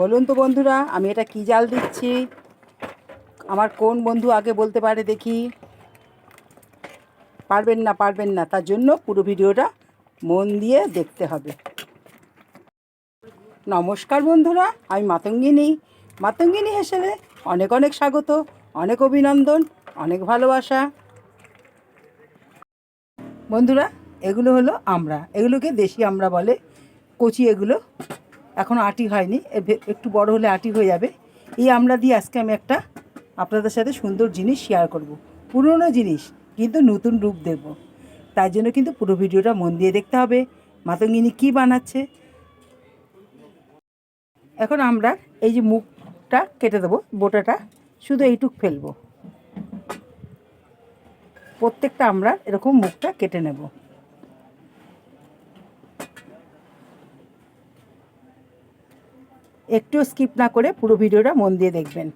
বলুন তো বন্ধুরা, আমি এটা কি জাল দিচ্ছি? আমার কোন বন্ধু আগে বলতে পারে দেখি। পারবেন না পারবেন না, তার জন্য পুরো ভিডিওটা মন দিয়ে দেখতে হবে। নমস্কার বন্ধুরা, আমি মাতঙ্গিনী। মাতঙ্গিনী হেসেলে অনেক অনেক স্বাগত, অনেক অভিনন্দন, অনেক ভালোবাসা। বন্ধুরা, এগুলো হলো আমরা, এগুলোকে দেশি আমরা বলে, কচি এগুলো এখন আটি হয়নি একটু বড় হলে আটি হয়ে যাবে। এই আমরা দিয়ে আজকে আমি একটা আপনাদের সাথে সুন্দর জিনিস শেয়ার করব। পুরনো জিনিস, কিন্তু নতুন রূপ দেব। তাই জন্য কিন্তু পুরো ভিডিওটা মন দিয়ে দেখতে হবে, মাতঙ্গিনী কী বানাচ্ছে। এখন আমরা এই যে মুখটা কেটে দেবো, বোটাটা, শুধু এইটুক ফেলব। প্রত্যেকটা আমরা এরকম মুখটা কেটে নেব। একটু স্কিপ না করে পুরো ভিডিওটা মন দিয়ে দেখবেন।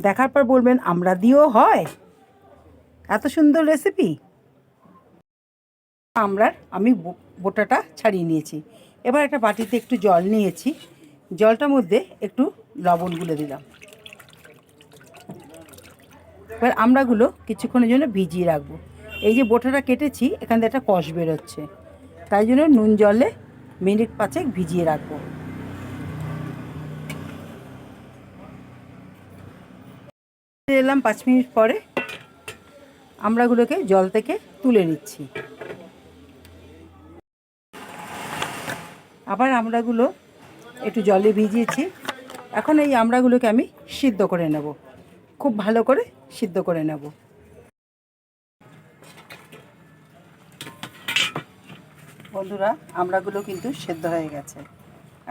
দেখার পর বলবেন, আমরা দিয়েও হয়। এত সুন্দর রেসিপি আমরা আমি বোটাটা ছাড়িয়ে নিয়েছি। এবার একটা বাটিতে একটু জল নিয়েছি। জলটার মধ্যে একটু লবণ গুলে দিলাম। এবার আমরাগুলো কিছুক্ষণের জন্য ভিজিয়ে রাখব। এই যে বোটাটা কেটেছি, এখান থেকে একটা কষ বেরোচ্ছে। তাই জন্য নুন জলে মিনিট পাঁচেক ভিজিয়ে রাখব। এলাম পাঁচ মিনিট পরে আমড়াগুলোকে জল থেকে তুলে নিচ্ছি। আবার আমড়াগুলো একটু জলে ভিজিয়েছি। এখন এই আমড়াগুলোকে আমি সিদ্ধ করে নেব। খুব ভালো করে সিদ্ধ করে নেব। বন্ধুরা আমড়াগুলো কিন্তু সেদ্ধ হয়ে গেছে।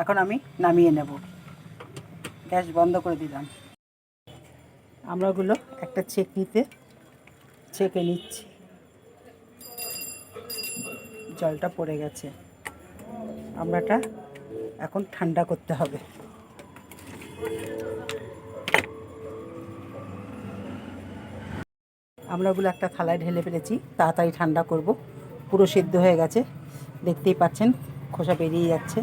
এখন আমি নামিয়ে নেব। গ্যাস বন্ধ করে দিলাম। আমড়াগুলো একটা ছেঁকনিতে ছেঁকে নিচ্ছি। জলটা পড়ে গেছে। আমড়াটা এখন ঠান্ডা করতে হবে। আমরাগুলো একটা থালায় ঢেলে ফেলেছি। তাড়াতাড়ি ঠান্ডা করব। পুরো সেদ্ধ হয়ে গেছে। দেখতেই পাচ্ছেন, খোসা বেরিয়ে যাচ্ছে।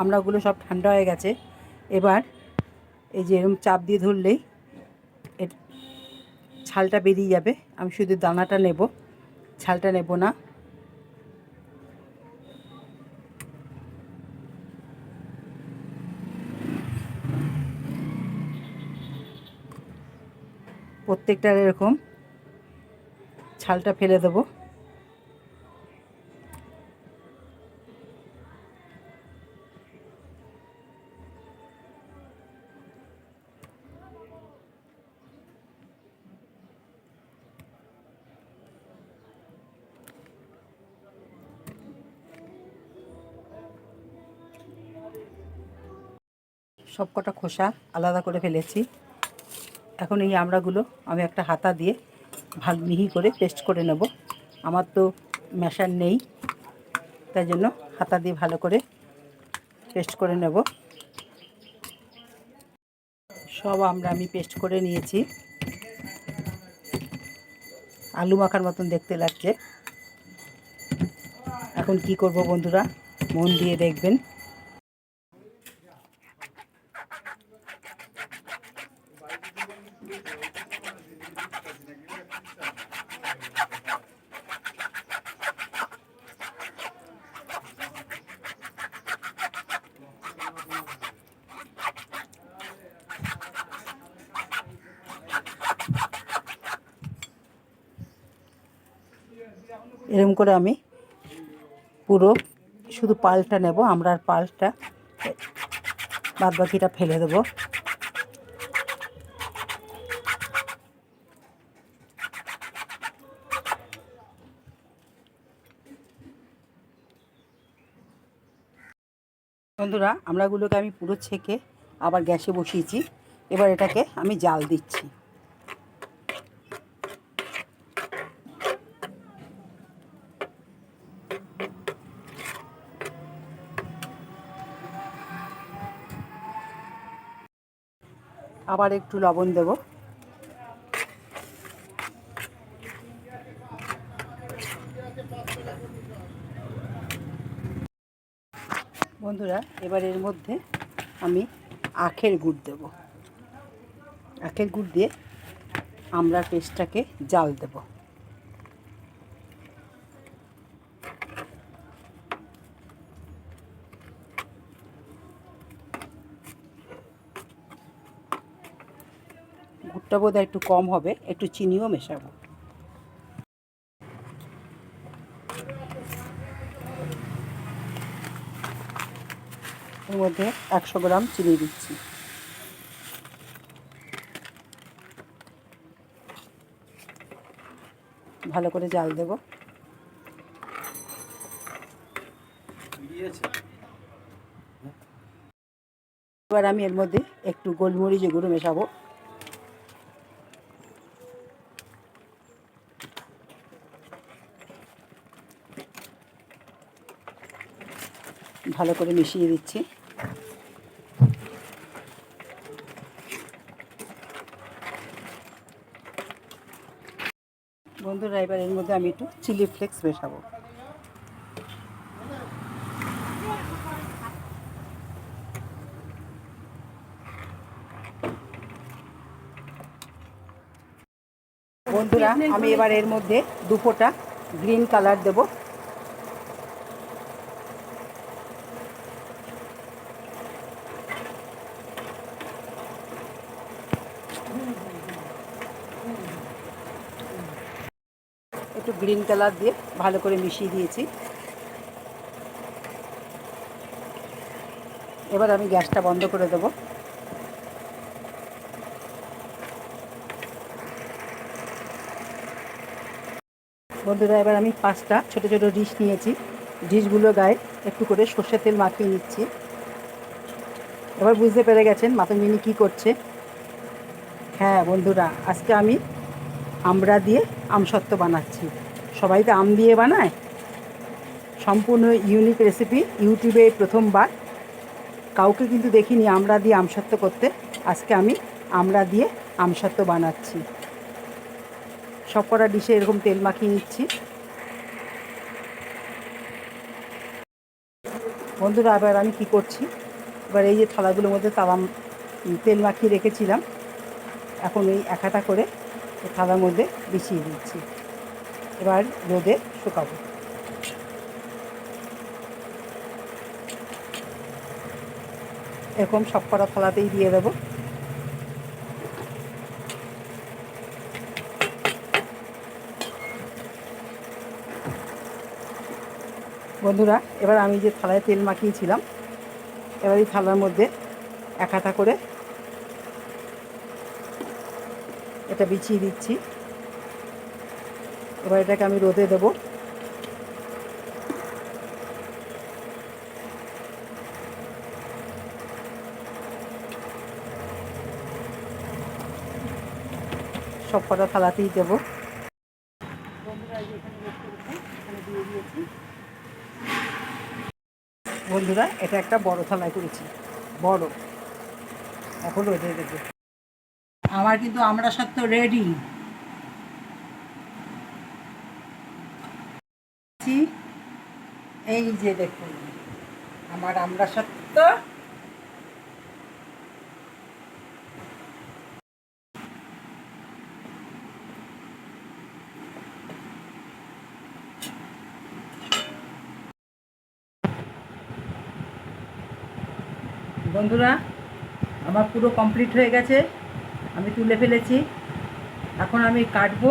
আমড়াগুলো সব ঠান্ডা হয়ে গেছে। এবার এই যে এরকম চাপ দিয়ে ধরলেই এর ছালটা বেরিয়ে যাবে। আমি শুধু দানাটা নেব, ছালটা নেব না। প্রত্যেকটার এরকম ছালটা ফেলে দেবো। সব কটা খোসা আলাদা করে ফেলেছি। এখন এই আমড়াগুলো আমি একটা হাতা দিয়ে ভাগ মিহি করে পেস্ট করে নেব। আমার তো ম্যাশার নেই, তাই জন্য হাতা দিয়ে ভালো করে পেস্ট করে নেব। সব আমরা আমি পেস্ট করে নিয়েছি। আলু মাখার মতন দেখতে লাগছে। এখন কি করব বন্ধুরা, মন দিয়ে দেখবেন। এরকম করে আমি পুরো শুধু পালটা নেব, আমরা আর পালটা বাদ বাকিটা ফেলে দেবো। বন্ধুরা, আমরাগুলোকে আমি পুরো ছেঁকে আবার গ্যাসে বসিয়েছি। এবার এটাকে আমি জাল দিচ্ছি। আবার একটু লবণ দেব। বন্ধুরা, এবার এর মধ্যে আমি আখের গুড় দেব। আখের গুড় দিয়ে আমরা পেস্টটাকে জাল দেবো। গুড়টা বোধ একটু কম হবে, একটু চিনিও মেশাবো। এর মধ্যে একশো গ্রাম চিনি দিচ্ছি। ভালো করে জাল দেব। এবার আমি এর মধ্যে একটু গোলমরিচ গুঁড়ো মেশাবো। ভালো করে মিশিয়ে দিচ্ছি। বন্ধুরা, এবার এর মধ্যে আমি একটু চিলি ফ্লেক্স মেশাবো। বন্ধুরা, আমি এবার এর মধ্যে দুপোটা গ্রিন কালার দেবো একটু গ্রিন কালার দিয়ে ভালো করে মিশিয়ে দিয়েছি। এবার আমি গ্যাসটা বন্ধ করে দেবো। বন্ধুরা, এবার আমি পাঁচটা ছোট ছোট ডিশ নিয়েছি। ডিশগুলো গায়ে একটু করে সর্ষের তেল মাখিয়ে নিচ্ছি। এবার বুঝতে পেরে গেছেন মাতঙ্গিনী কী করছে? হ্যাঁ বন্ধুরা, আজকে আমি আমরা দিয়ে আমসত্ত্ব বানাচ্ছি। সবাই তো আম দিয়ে বানায়। সম্পূর্ণ ইউনিক রেসিপি ইউটিউবে প্রথমবার। কাউকে কিন্তু দেখিনি আমরা দিয়ে আমসত্ত্ব করতে। আজকে আমি আমড়া দিয়ে আমসত্ত্ব বানাচ্ছি। সব কটা ডিশে এরকম তেল মাখিয়ে নিচ্ছি। বন্ধুরা, এবার আমি কি করছি? এবার এই যে থালাগুলোর মধ্যে তাওয়া তেল মাখিয়ে রেখেছিলাম। এখন এই একাটা করে থালার মধ্যে বিছিয়ে দিচ্ছি। এবার রোদে শুকাবো। এরকম সব কটা থালাতেই দিয়ে দেবো। বন্ধুরা, এবার আমি যে থালায় তেল মাখিয়েছিলাম, এবার এই থালার মধ্যে এক হাতা করে এটা বিছিয়ে দিচ্ছি। এবার এটাকে আমি রোদে দেবো। সব কটা থালাতেই দেবো। বন্ধুরা এটা একটা বড় থালায় করেছি। বড়। এখন রোদে দেবো। আমার কিন্তু আমরা সত্য রেডি এই যে দেখুন, আমার আমরা সত্য। বন্ধুরা, আমার পুরো কমপ্লিট হয়ে গেছে। আমি তুলে ফেলেছি। এখন আমি কাটবো।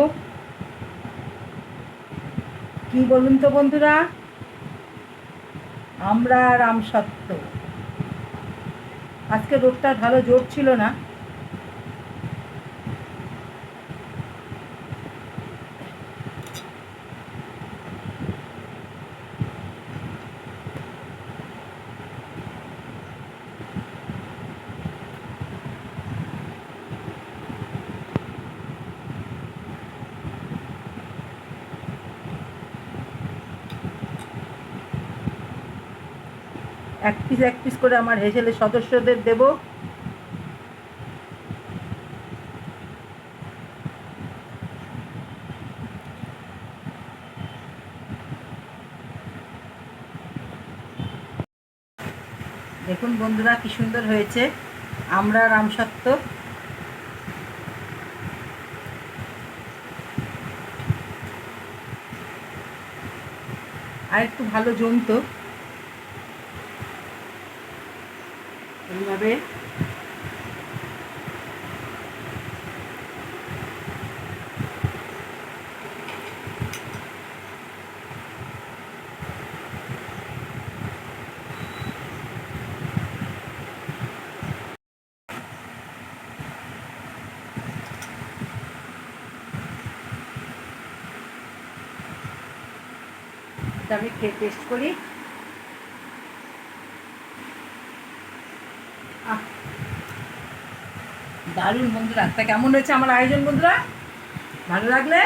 কি বলুন তো বন্ধুরা? আমরা রাম সত্য আজকে রোদটা ভালো জোর ছিল না। এক পিস এক পিস করে আমার হেসেলের সদস্যদের দেব। দেখুন বন্ধুরা, কি সুন্দর হয়েছে। আমরা রামসত্ত্ব। আর একটু ভালো জমতো। এইভাবে। আমি খেয়ে টেস্ট করি। দারুণ বন্ধুরা, তা কেমন হয়েছে আমার আয়োজন বন্ধুরা? ভালো লাগলে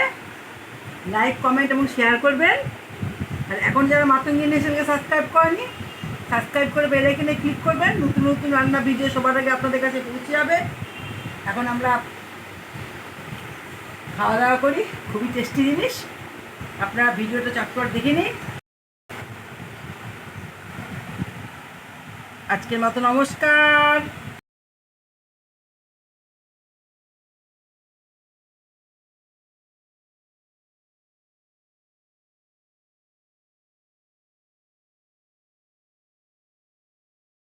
লাইক কমেন্ট এবং শেয়ার করবেন। আর এখন যারা মাতঙ্গি নেশনকে সাবস্ক্রাইব করেনি সাবস্ক্রাইব করে বেল আইকনে ক্লিক করবেন। নতুন নতুন রান্না ভিডিও সবার আগে আপনাদের কাছে পৌঁছে যাবে। এখন আমরা খাওয়া দাওয়া করি, খুবই টেস্টি জিনিস। আপনারা ভিডিওটা চটপট দেখে নিন। আজকের মতো নমস্কার।